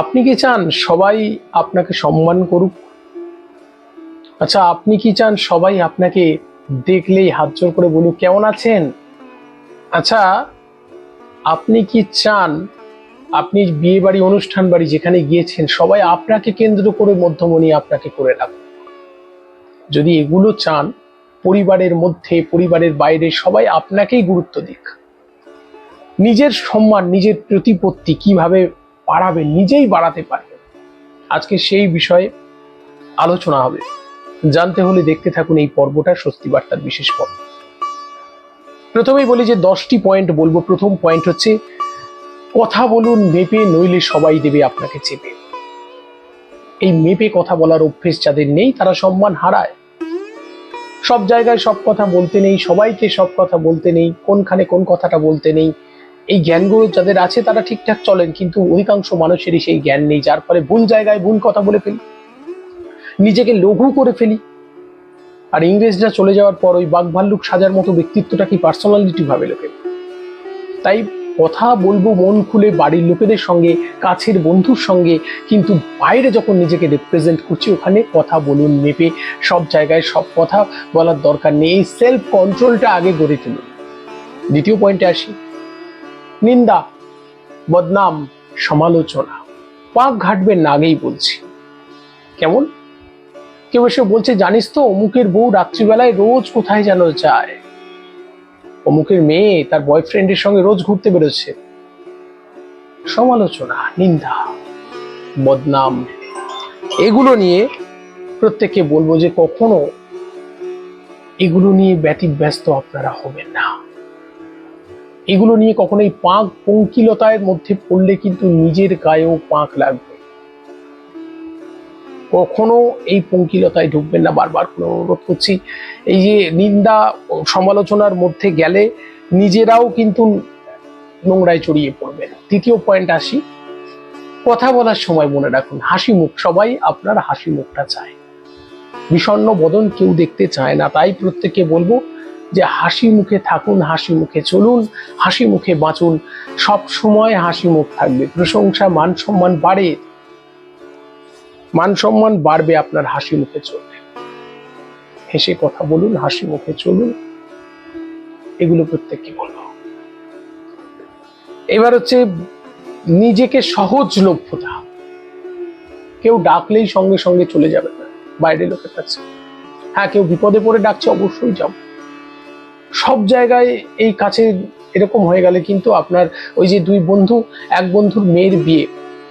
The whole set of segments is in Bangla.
আপনি কি চান সবাই আপনাকে সম্মান করুক? আচ্ছা আপনি কি চান সবাই আপনাকে দেখলেই হাত জোর করে বলুক, কেমন আছেন? আচ্ছা আপনি কি চান আপনি বিয়ে বাড়ি অনুষ্ঠান বাড়ি যেখানে গিয়েছেন, সবাই আপনাকে কেন্দ্র করে মধ্যমণি আপনাকে করে রাখুক? যদি এগুলো চান, পরিবারের মধ্যে, পরিবারের বাইরে সবাই আপনাকেই গুরুত্ব দিক। নিজের সম্মান, নিজের প্রতিপত্তি কীভাবে বাড়াবেন নিজেই বাড়াতে পারবেন আজকে সেই বিষয়ে আলোচনা হবে। জানতে হলে দেখতে থাকুন এই পর্বটা স্বস্তি বার্তার বিশেষ পর্ব। প্রথমেই বলি যে দশটি পয়েন্ট বলব। প্রথম পয়েন্ট হচ্ছে, কথা বলুন, মেপে, নইলে সবাই দেবে আপনাকে চেপে। এই মেপে কথা বলার অভ্যেস যাদের নেই, তারা সম্মান হারায়। সব জায়গায় সব কথা বলতে নেই, সবাইকে সব কথা বলতে নেই, কোনখানে কোন কথাটা বলতে নেই এই জ্ঞানগুলো যাদের আছে তারা ঠিকঠাক চলেন, কিন্তু অধিকাংশ মানুষেরই সেই জ্ঞান নেই, যার ফলে ভুল জায়গায় ভুল কথা বলে ফেলি, নিজেকে লঘু করে ফেলি। আর ইংরেজরা চলে যাওয়ার পর ওই বাঘ ভাল্লুক সাজার মতো ব্যক্তিত্বটা কি পার্সোনালিটি ভাবে লোকে? তাই কথা বলব মন খুলে বাড়ির লোকেদের সঙ্গে, কাছের বন্ধুর সঙ্গে, কিন্তু বাইরে যখন নিজেকে রিপ্রেজেন্ট করছি, ওখানে কথা বলুন মেপে সব জায়গায় সব কথা বলার দরকার নেই সেলফ কন্ট্রোলটা আগে গড়ে তুলুন। দ্বিতীয় পয়েন্টে আসি। নিন্দা, বদনাম, সমালোচনা। পাক ঘাটবেন না আগেই বলছি। কেমন? কেউ এসে বলছে, জানিস তো, অমুকের বউ রাত্রিবেলায় রোজ কোথায় যেন যায়? অমুকের মেয়ে তার বয়ফ্রেন্ডের সঙ্গে রোজ ঘুরতে বেরোচ্ছে। সমালোচনা, নিন্দা, বদনাম, এগুলো নিয়ে প্রত্যেককে বলব যে কখনো এগুলো নিয়ে ব্যতিব্যস্ত আপনারা হবেন না। এগুলো নিয়ে কখনোই পাঁক পঙ্কিলতার মধ্যে পড়লে কিন্তু নিজের গায়েও পাঁক লাগবে। কখনো এই পঙ্কিলতায় ঢুকবেন না। বারবার করে অনুরোধ করছি, এই যে নিন্দা সমালোচনার মধ্যে গেলে নিজেরাও কিন্তু নোংরায় জড়িয়ে পড়বেন। তৃতীয় পয়েন্ট আসি, কথা বলার সময় মনে রাখুন, হাসি মুখ, সবাই আপনার হাসি মুখটা চায়। বিষণ্ণ বদন কেউ দেখতে চায় না, তাই প্রত্যেককে বলব যে হাসি মুখে থাকুন, হাসি মুখে চলুন, হাসি মুখে বাঁচুন। সব সময় হাসি মুখ থাকবে। প্রশংসা, মান সম্মান বাড়ে। মান সম্মান বাড়বে আপনার হাসি মুখে চলবে হেসে কথা বলুন, হাসি মুখে চলুন। এগুলো প্রত্যেককে বলব। এবার হচ্ছে নিজেকে সহজলভ্যতা কেউ ডাকলেই সঙ্গে সঙ্গে চলে যাবে না। বাইরে লোকের কাছে। হ্যাঁ কেউ বিপদে পড়ে ডাকছে, অবশ্যই যাব। সব জায়গায় এই কাছে এরকম হয়ে গেলে কিন্তু আপনার ওই যে দুই বন্ধু, এক বন্ধুর মেয়ের বিয়ে।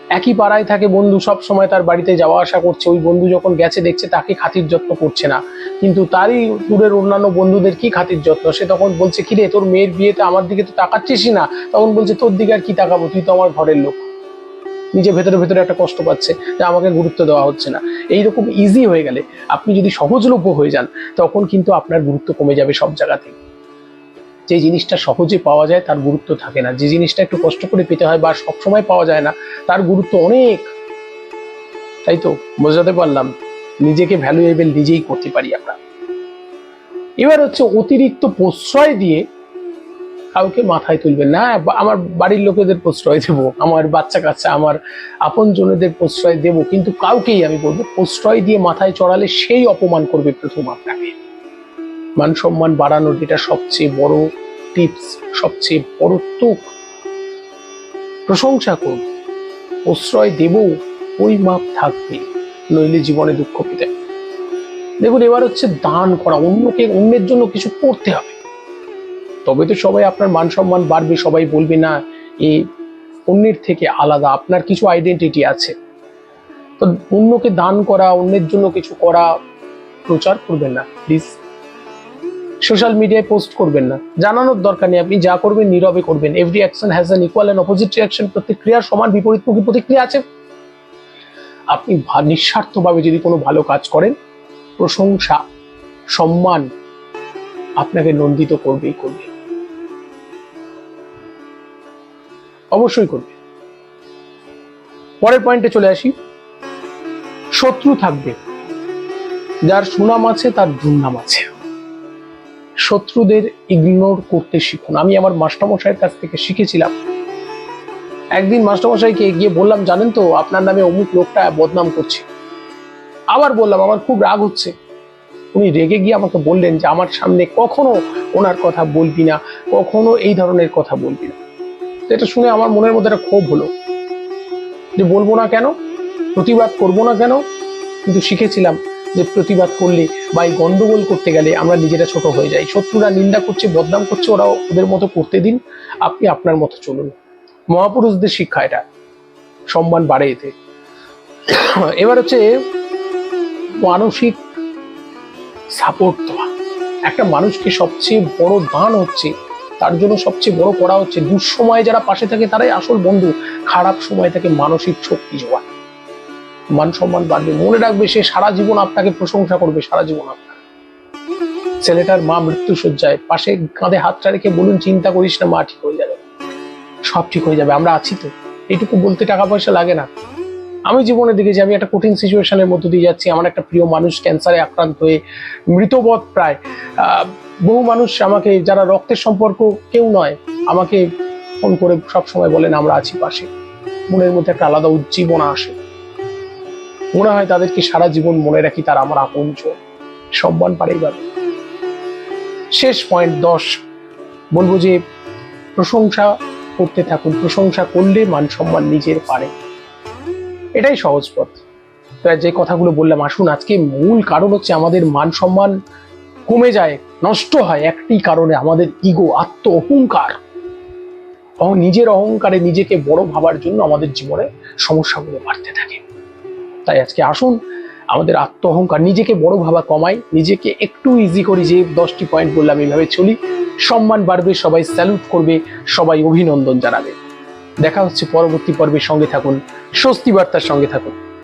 একই পাড়ায় থাকে বন্ধু, সব সময় তার বাড়িতে যাওয়া আসা করছে। ওই বন্ধু যখন গেছে, দেখছে তাকে খাতির যত্ন করছে না। কিন্তু তারই দূরের অন্যান্য বন্ধুদের কি খাতির যত্ন? সে তখন বলছে, কি রে, তোর মেয়ের বিয়েতে আমার দিকে তো তাকাচ্ছিসই না? তখন বলছে, তোর দিকে আর কি তাকাবো? তুই তো আমার ঘরের লোক। নিজে ভেতরে ভেতরে একটা কষ্ট পাচ্ছে যে আমাকে গুরুত্ব দেওয়া হচ্ছে না। এইরকম ইজি হয়ে গেলে আপনি যদি সহজলভ্য হয়ে যান, তখন কিন্তু আপনার গুরুত্ব কমে যাবে সব জায়গাতে যে জিনিসটা সহজে পাওয়া যায় তার গুরুত্ব থাকে না। যে জিনিসটা একটু কষ্ট করে পেতে হয় বা সবসময় পাওয়া যায় না, তার গুরুত্ব অনেক। তাই তো? বোঝাতে পারলাম। নিজেকে ভ্যালুয়েবল নিজেই করতে পারি আমরা। এবার হচ্ছে অতিরিক্ত প্রশ্রয় দিয়ে কাউকে মাথায় তুলবেন না। আমার বাড়ির লোকেদের প্রশ্রয় দেব, আমার বাচ্চা কাচ্চা, আমার আপন জনেদের প্রশ্রয় দেব, কিন্তু কাউকেই আমি বলব প্রশ্রয় দিয়ে মাথায় চড়ালে সেই অপমান করবে প্রথম আপনাকে। মান সম্মান বাড়ানোর এটা সবচেয়ে বড় টিপস সবচেয়ে বড় তুক প্রশংসা করুন। প্রশ্রয় দেব ওই মাপ থাকবে, নইলে জীবনে দুঃখ পেতে দেখুন, এবার হচ্ছে দান করা, অন্যকে, অন্যের জন্য কিছু করতে হবে। তবে তো সবাই আপনার মান সম্মান বাড়বে, সবাই বলবে না, এ অন্যের থেকে আলাদা, আপনার কিছু আইডেন্টিটি আছে। তো অন্যকে দান করা, অন্যের জন্য কিছু করা, প্রচার করবেন না প্লিজ সোশ্যাল মিডিয়ায় পোস্ট করবেন না। জানানোর দরকার নেই, আপনি যা করবেন নীরবে করবেন। Every action has an equal and opposite reaction প্রতিক্রিয়ার সমান বিপরীতমুখী প্রতিক্রিয়া আছে। আপনি নিঃস্বার্থভাবে যদি কোনো ভালো কাজ করেন, প্রশংসা, সম্মান আপনাকে নন্দিত করবেই করবে। অবশ্যই করবে। পরের পয়েন্টে চলে আসি। শত্রু থাকবে। যার সুনাম আছে, তার দুর্নাম আছে। শত্রুদের ইগনোর করতে শিখুন। আমি আমার মাস্টারমশাইয়ের কাছ থেকে শিখেছিলাম। একদিন মাস্টারমশাইকে গিয়ে বললাম, জানেন তো, আপনার নামে অমুক লোকটা বদনাম করছে। আবার বললাম, আমার খুব রাগ হচ্ছে। উনি রেগে গিয়ে আমাকে বললেন যে, আমার সামনে কখনো ওনার কথা বলবি না, কখনো এই ধরনের কথা বলবি না। তো এটা শুনে আমার মনের মধ্যে একটা ক্ষোভ হলো যে, বলব না কেন? প্রতিবাদ করব না কেন? কিন্তু শিখেছিলাম। যে প্রতিবাদ করলে বা এই গন্ডগোল করতে গেলে আমরা নিজেরা ছোট হয়ে যাই। শত্রুরা নিন্দা করছে, বদনাম করছে ওরা ওদের মতো করতে দিন। আপনি আপনার মতো চলুন। মহাপুরুষদের শিক্ষা এটা। সম্মান বাড়ে এতে। এবার হচ্ছে মানসিক সাপোর্ট দেওয়া। একটা মানুষকে সবচেয়ে বড় দান হচ্ছে, তার জন্য সবচেয়ে বড় করা হচ্ছে। দুঃসময়ে যারা পাশে থাকে, তারাই আসল বন্ধু। খারাপ সময় থেকে মানসিক শক্তি জোগায় মান সম্মান বাড়বে, মনে রাখবে সে সারা জীবন আপনাকে প্রশংসা করবে, সারা জীবন আপনার ছেলেটার মা মৃত্যু সজ্জায় পাশে কাঁধে হাতটা রেখে বলুন, চিন্তা করিস না, মা ঠিক হয়ে যাবে। সব ঠিক হয়ে যাবে, আমরা আছি তো। এইটুকু বলতে টাকা পয়সা লাগে না। আমি জীবনে দেখেছি, আমি একটা কঠিন সিচুয়েশনের মধ্যে দিয়ে যাচ্ছি। আমার একটা প্রিয় মানুষ ক্যান্সারে আক্রান্ত হয়ে মৃতবধ প্রায়। বহু মানুষ আমাকে, যারা রক্তের সম্পর্ক কেউ নয়, আমাকে ফোন করে সব সময় বলেন, আমরা আছি পাশে। মনের মধ্যে একটা আলাদা উজ্জীবনা আসে। মনে হয় তাদেরকে সারা জীবন মনে রাখি তার আমার আপন সম্মান পাবে শেষ পয়েন্ট দশ। বলব যে প্রশংসা করতে থাকুন, প্রশংসা করলে মান সম্মান নিজের পারে এটাই সহজ পথ। যে কথাগুলো বললাম, আসুন, আজকে মূল কারণ হচ্ছে আমাদের মান সম্মান কমে যায়, নষ্ট হয় একটি কারণে, আমাদের ইগো আত্ম অহংকার। নিজের অহংকারে নিজেকে বড় ভাবার জন্য আমাদের জীবনে সমস্যাগুলো বাড়তে থাকে। তাই আজকে আসুন, আমাদের আত্ম অহংকার নিজেকে বড় ভাবা কমাই, নিজেকে একটু ইজি করি, যে দশটি পয়েন্ট বললাম এইভাবে চলি। সম্মান বাড়বে, সবাই স্যালুট করবে, সবাই অভিনন্দন জানাবে। দেখা হচ্ছে পরবর্তী পর্বের সঙ্গে থাকুন, স্বস্তি বার্তার সঙ্গে থাকুন।